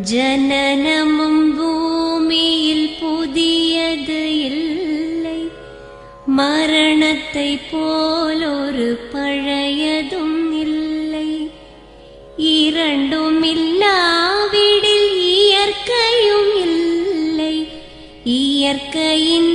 ஜனனமும் பூமியில் புதியது இல்லை. மரணத்தை போலொரு பழையதும் இல்லை. இரண்டும் இல்லாவிடில் இயற்கையும் இல்லை. இயற்கையின்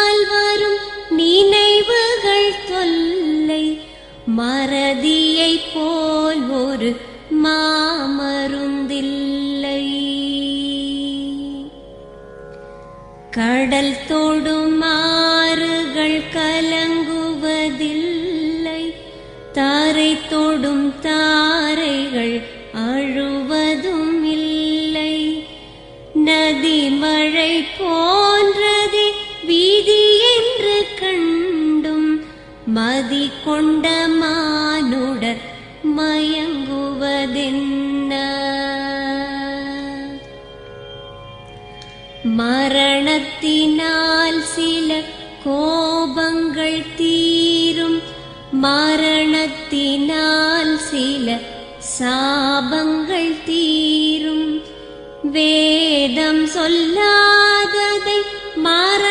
நினைவுகள் தொல்லை மறதியை போல் ஒரு மாமருந்தில்லை. கடல் தொடும் ஆறுகள் கலங்குவதில்லை தாரை தொடும் தாரைகள் அழுவதும் இல்லை நதி மழை போன்றதே வீதி மதி கொண்ட மானுடர் மயங்குவதென்ன? மரணத்தினால் சில கோபங்கள் தீரும். மரணத்தினால் சில சாபங்கள் தீரும். வேதம் சொல்லாததை மரணங்கள்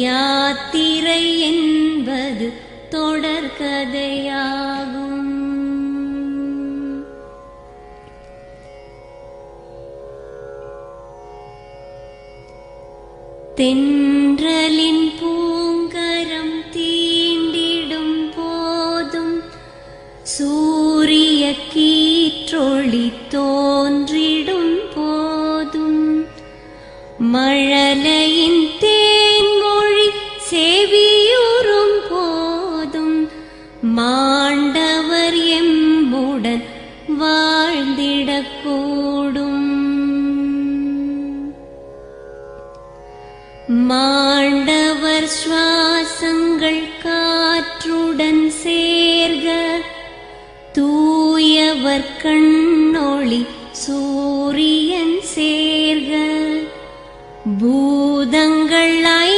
யாத்திரை என்பது தொடர்கதையாகும் தென்றலின் பூங்கரம் தீண்டிடும் போதும் சூரிய கீற்றொளி தோன்றி மாண்டவர் எம்புடன் வாழ்ந்திடக்கூடும். மாண்டவர் சுவாசங்கள் காற்றுடன் சேர்க. தூயவர் கண்ணொளி சூரியன் சேர்க. பூதங்கள் ஐ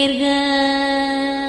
நேர்கள்